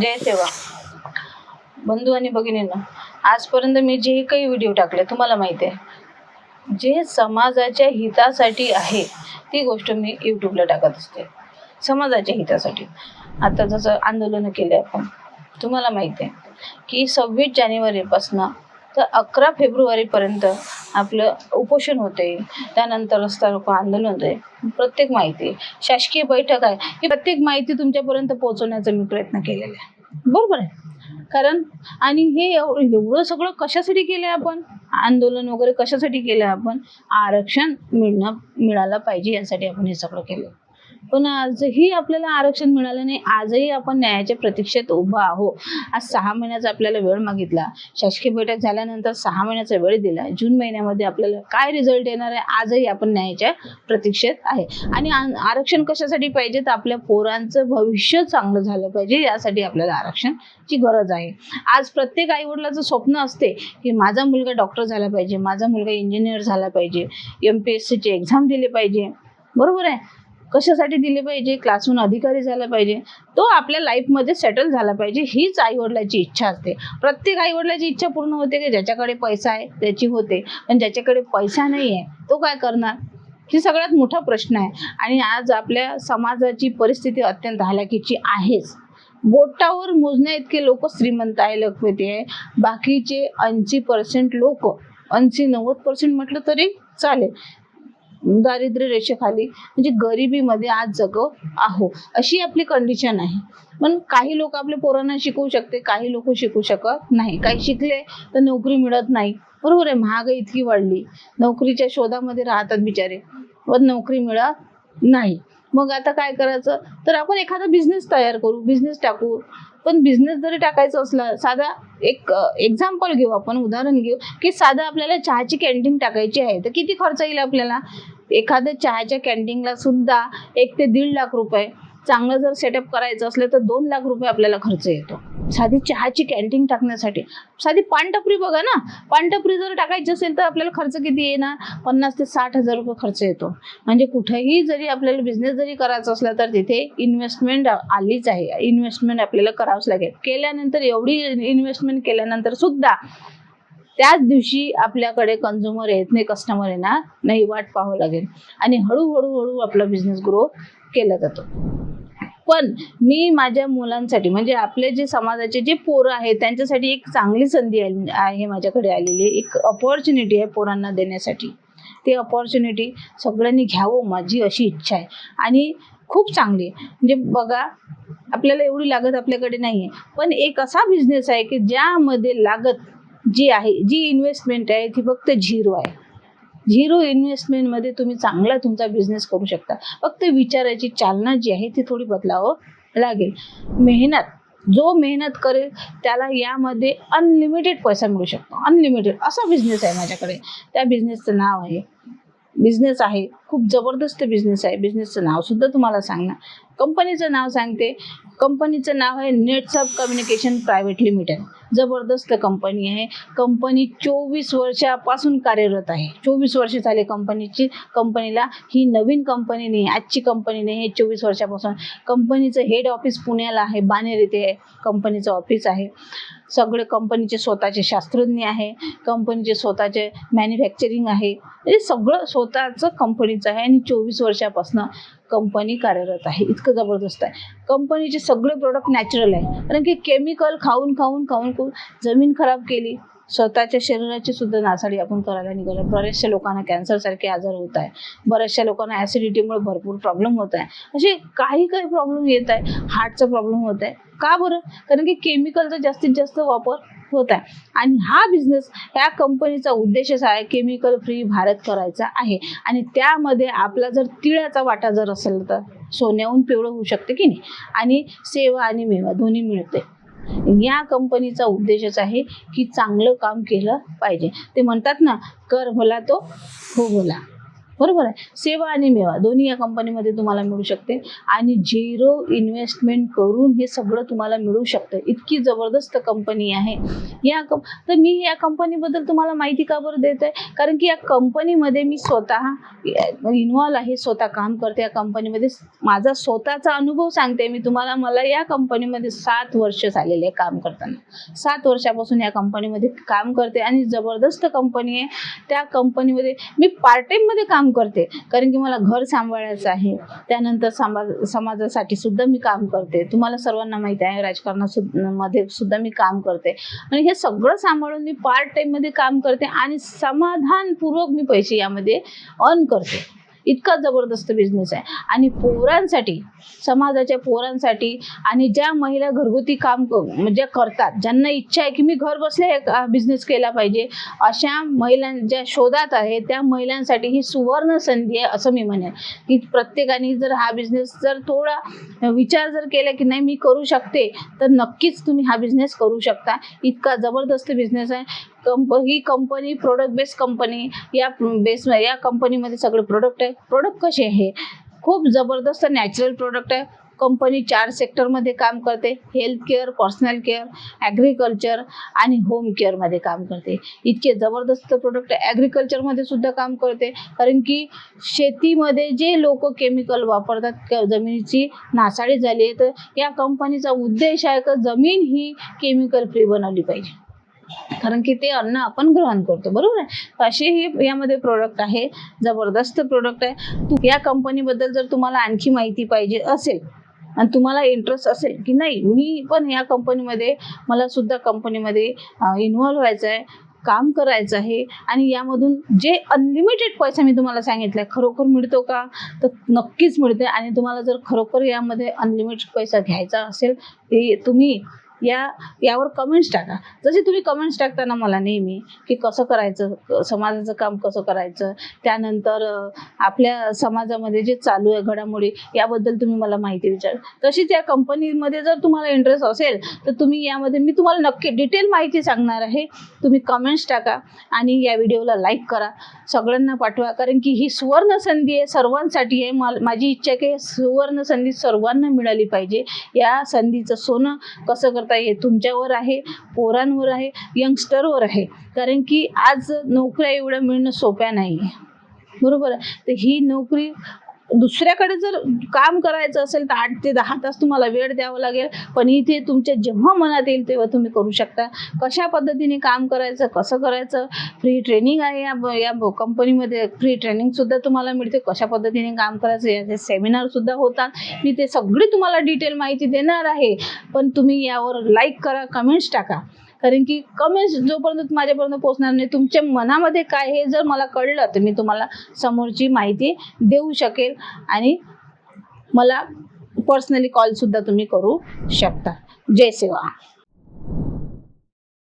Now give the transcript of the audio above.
जय सेवा. बंधू आणि भगिनींना आजपर्यंत मी जे काही व्हिडिओ टाकले तुम्हाला माहिती आहे. जे समाजाच्या हितासाठी आहे ती गोष्ट मी यूट्यूबला टाकत असते. समाजाच्या हितासाठी. आता जसं आंदोलनं केले आपण तुम्हाला माहिती आहे की सव्वीस जानेवारीपासनं तर अकरा फेब्रुवारीपर्यंत आपलं उपोषण होते त्यानंतर रस्ता रोको आंदोलन होते प्रत्येक माहिती. शासकीय बैठक आहे. ही प्रत्येक माहिती तुमच्यापर्यंत पोहोचवण्याचा मी प्रयत्न केलेला आहे. बरोबर आहे. कारण आणि हे एवढं सगळं कशासाठी केलं आपण? आंदोलन वगैरे कशासाठी केलं आपण? आरक्षण मिळणं मिळालं पाहिजे यासाठी आपण हे सगळं केलं पण आजही आपल्याला आरक्षण मिळालं नाही आजही आपण न्यायाच्या प्रतीक्षेत उभा आहो आज सहा महिन्याचा आपल्याला वेळ मागितला. शासकीय बैठक झाल्यानंतर सहा महिन्याचा वेळ दिला. जून महिन्यामध्ये आपल्याला काय रिझल्ट येणार आहे आजही आपण न्यायाच्या प्रतीक्षेत आहे. आणि आरक्षण कशासाठी पाहिजे तर आपल्या पोरांचं भविष्य चांगलं झालं पाहिजे यासाठी आपल्याला आरक्षणची गरज आहे. आज प्रत्येक आईवडिलाचं स्वप्न असते की माझा मुलगा डॉक्टर झाला पाहिजे माझा मुलगा इंजिनियर झाला पाहिजे एम पी एस सीची एक्झाम दिली पाहिजे. बरोबर आहे? कशासाठी दिले पाहिजे? क्लासहून अधिकारी झाला पाहिजे. तो आपल्या लाईफमध्ये सेटल झाला पाहिजे हीच आईवडिलाची इच्छा असते. प्रत्येक आईवडिलाची इच्छा पूर्ण होते की ज्याच्याकडे पैसा आहे त्याची होते. पण ज्याच्याकडे पैसा नाही आहे तो काय करणार? ही सगळ्यात मोठा प्रश्न आहे. आणि आज आपल्या समाजाची परिस्थिती अत्यंत हलाकीची आहेच. बोटावर मोजण्या इतके लोक श्रीमंत आहे लखपती आहे. बाकीचे ऐंशी पर्सेंट लोक ऐंशी नव्वद पर्सेंट म्हटलं तरी चालेल. दारिद्र्य रेषेखाली म्हणजे गरिबीमध्ये आज जगत आहो. अशी आपली कंडिशन आहे. पण काही लोक आपल्या पोरांना शिकवू शकते काही लोक शिकू शकत नाही. काही शिकले तर नोकरी मिळत नाही. बरोबर आहे महागाई इतकी वाढली. नोकरीच्या शोधामध्ये राहतात बिचारे. व नोकरी मिळत नाही. मग आता काय करायचं? तर आपण एखादा बिझनेस तयार करू बिझनेस टाकू. पण बिझनेस जरी टाकायचं असला साधा एक एक्झाम्पल घेऊ आपण उदाहरण घेऊ की साधं आपल्याला चहाची कॅन्टीन टाकायची आहे तर किती खर्च येईल आपल्याला? एखाद्या चहाच्या कॅन्टीनला सुद्धा एक ते दीड लाख रुपये. चांगलं जर सेटअप करायचं असलं तर दोन लाख रुपये आपल्याला खर्च येतो. साधी चहाची कॅन्टीन टाकण्यासाठी. साधी पानटपरी बघा ना. पानटपरी जर टाकायची असेल तर आपल्याला खर्च किती येणार? पन्नास ते साठ हजार रुपये खर्च येतो. म्हणजे कुठेही जरी आपल्याला बिझनेस जरी करायचा असला तर तिथे इन्व्हेस्टमेंट आलीच आहे. इन्व्हेस्टमेंट आपल्याला करावंच लागेल. केल्यानंतर एवढी इन्व्हेस्टमेंट केल्यानंतर सुद्धा त्याच दिवशी आपल्याकडे कन्झ्युमर येत नाही कस्टमर येणार नाही वाट पाहावं लागेल. आणि हळूहळू हळू आपला बिझनेस ग्रो केला जातो. पण मी माझ्या मुलांसाठी म्हणजे आपले जे समाजाचे जे पोरं आहेत त्यांच्यासाठी एक चांगली संधी आहे माझ्याकडे आलेली. एक अपॉर्च्युनिटी आहे पोरांना देण्यासाठी. ती अपॉर्च्युनिटी सगळ्यांनी घ्यावं माझी अशी इच्छा आहे. आणि खूप चांगली आहे. म्हणजे बघा आपल्याला एवढी लागत आपल्याकडे नाही आहे पण एक असा बिझनेस आहे की ज्यामध्ये लागत जी आहे जी इन्व्हेस्टमेंट आहे ती फक्त झिरो आहे. झिरो इन्व्हेस्टमेंटमध्ये तुम्ही चांगला तुमचा बिझनेस करू शकता. फक्त विचाराची चालना जी आहे ती थोडी बदलावं लागेल. मेहनत जो मेहनत करेल त्याला यामध्ये अनलिमिटेड पैसा मिळू शकतो. अनलिमिटेड असा बिझनेस आहे माझ्याकडे. त्या बिझनेसचं नाव आहे. बिझनेस आहे. खूप जबरदस्त बिझनेस आहे. बिझनेसचं नावसुद्धा तुम्हाला सांगणार. कंपनीचं नाव सांगते. कंपनीचं नाव आहे नेटसब कम्युनिकेशन प्रायव्हेट लिमिटेड जबरदस्त कंपनी आहे. कंपनी चोवीस वर्षापासून कार्यरत आहे. चोवीस वर्ष झाले कंपनीची कंपनीला ही नवीन कंपनी नाही आजची कंपनी नाही हे चोवीस वर्षापासून. कंपनीचं हेड ऑफिस पुण्याला आहे बानेर येथे कंपनीचं ऑफिस आहे. सगळे कंपनीचे स्वतःचे शास्त्रज्ञ आहे. कंपनीचे स्वतःचे मॅन्युफॅक्चरिंग आहे. म्हणजे सगळं स्वतःचं कंपनीचं आहे आणि चोवीस वर्षापासून कंपनी कार्यरत आहे. इतकं जबरदस्त आहे. कंपनीचे सगळे प्रोडक्ट नॅचरल आहे. कारण की केमिकल खाऊन खाऊन खाऊन खाऊन जमीन खराब केली स्वतःच्या शरीराची सुद्धा नासाडी आपण करायला निघालो. बऱ्याचशा लोकांना कॅन्सरसारखे आजार होत आहे. बऱ्याचशा लोकांना ॲसिडिटीमुळे भरपूर प्रॉब्लेम होत आहे. असे काही काही प्रॉब्लेम येत आहे. हार्टचा प्रॉब्लेम होत आहे. का बरं? कारण की केमिकलचा जास्तीत जास्त वापर होत आहे. आणि हा बिझनेस ह्या कंपनीचा उद्देशच आहे केमिकल फ्री भारत करायचा आहे. आणि त्यामध्ये आपला जर तिळाचा वाटा जर असेल तर सोन्याहून पिवळं होऊ शकते की नाही? आणि सेवा आणि मेवा दोन्ही मिळते. या कंपनीचा उद्देशच आहे की चांगलं काम केलं पाहिजे. ते म्हणतात ना कर भला तो हो भला. बरोबर आहे. सेवा आणि मेवा दोन्ही या कंपनीमध्ये तुम्हाला मिळू शकते. आणि झिरो इन्व्हेस्टमेंट करून हे सगळं तुम्हाला मिळू शकतं. इतकी जबरदस्त कंपनी आहे. या कं तर मी या कंपनीबद्दल तुम्हाला माहिती का बरं देत आहे? कारण की या कंपनीमध्ये मी स्वतः इन्वॉल्व आहे स्वतः काम करते. या कंपनीमध्ये माझा स्वतःचा अनुभव सांगते. मी तुम्हाला मला या कंपनीमध्ये सात वर्ष झालेले आहे काम करताना. सात वर्षापासून या कंपनीमध्ये काम करते. आणि जबरदस्त कंपनी आहे. त्या कंपनीमध्ये मी पार्ट टाइममध्ये काम करते. कारण की मला घर सांभाळायचं आहे. त्यानंतर समाज समाजासाठी सुद्धा मी काम करते. तुम्हाला सर्वांना माहिती आहे राजकारणा मध्ये सुद्धा मी काम करते. आणि हे सगळं सांभाळून मी पार्ट टाईममध्ये काम करते आणि समाधानपूर्वक मी पैसे यामध्ये अर्न करते. इतका जबरदस्त बिझनेस आहे. आणि पोरांसाठी समाजाच्या पोरांसाठी आणि ज्या महिला घरगुती काम म्हणजे करतात ज्यांना इच्छा आहे की मी घर बसल्या एक बिझनेस केला पाहिजे अशा महिलां ज्या शोधात आहे त्या महिलांसाठी ही सुवर्ण संधी आहे असं मी म्हणेन. की प्रत्येकाने जर हा बिझनेस जर थोडा विचार जर केला की नाही मी करू शकते तर नक्कीच तुम्ही हा बिझनेस करू शकता. इतका जबरदस्त बिझनेस आहे. कंप ही कंपनी प्रोडक्ट बेस्ड कंपनी या बेस या कंपनीमध्ये सगळे प्रोडक्ट आहे. प्रोडक्ट कसे आहे? खूप जबरदस्त नॅचरल प्रोडक्ट आहे. कंपनी चार सेक्टरमध्ये काम करते. Health care personal care agriculture आणि होम केअरमध्ये काम करते. इतके जबरदस्त प्रोडक्ट ॲग्रिकल्चरमध्ये सुद्धा काम करते. कारण की शेतीमध्ये जे लोक केमिकल वापरतात क- जमिनीची नासाडी झाली आहे तर या कंपनीचा उद्देश आहे का? जमीन ही केमिकल फ्री बनवली पाहिजे. कारण की ते अन्न आपण ग्रहण करतो बरोबर आहे? असेही यामध्ये प्रोडक्ट आहे जबरदस्त प्रोडक्ट आहे. तू या कंपनीबद्दल जर तुम्हाला आणखी माहिती पाहिजे असेल आणि तुम्हाला इंटरेस्ट असेल की नाही मी पण या कंपनीमध्ये मला सुद्धा कंपनीमध्ये इन्व्हॉल्व्ह व्हायचं आहे काम करायचं आहे आणि यामधून जे अनलिमिटेड पैसा मी तुम्हाला सांगितला आहे खरोखर मिळतो का? तर नक्कीच मिळते आणि तुम्हाला जर खरोखर यामध्ये अनलिमिटेड पैसा घ्यायचा असेल ते तुम्ही या यावर कमेंट्स टाका. जसे तुम्ही कमेंट्स टाकताना मला नेहमी की कसं करायचं समाजाचं काम कसं करायचं त्यानंतर आपल्या समाजामध्ये जे चालू आहे घडामोडी याबद्दल तुम्ही मला माहिती विचार. तशीच या कंपनीमध्ये जर तुम्हाला इंटरेस्ट असेल तर तुम्ही यामध्ये मी तुम्हाला नक्की डिटेल माहिती सांगणार आहे. तुम्ही कमेंट्स टाका आणि या व्हिडिओला लाईक करा. सगळ्यांना पाठवा. कारण की ही सुवर्ण संधी आहे सर्वांसाठी आहे. मला माझी इच्छा आहे की सुवर्ण संधी सर्वांना मिळाली पाहिजे. या संधीचं सोनं कसं करता हे तुमच्यावर आहे पोरांवर आहे यंगस्टरवर आहे. कारण की आज नोकऱ्या एवढ्या मिळणं सोप्या नाही. आहे बरोबर? आहे तर ही नोकरी दुसऱ्याकडे जर काम करायचं असेल तर आठ ते दहा तास तुम्हाला वेळ द्यावा लागेल. पण इथे तुमच्या जेव्हा मनात येईल तेव्हा तुम्ही करू शकता. कशा पद्धतीने काम करायचं कसं करायचं? फ्री ट्रेनिंग आहे या ब- या कंपनीमध्ये फ्री ट्रेनिंगसुद्धा तुम्हाला मिळते. कशा पद्धतीने काम करायचं? याचे सेमिनारसुद्धा होतात. मी ते सगळी तुम्हाला डिटेल माहिती देणार आहे. पण तुम्ही यावर लाईक करा कमेंट्स टाका. कारण की कमेंट्स जोपर्यंत माझ्यापर्यंत पोहोचणार नाही तुमच्या मनामध्ये काय हे जर मला कळलं तर मी तुम्हाला समोरची माहिती देऊ शकेल आणि मला पर्सनली कॉलसुद्धा तुम्ही करू शकता. जय सेवा.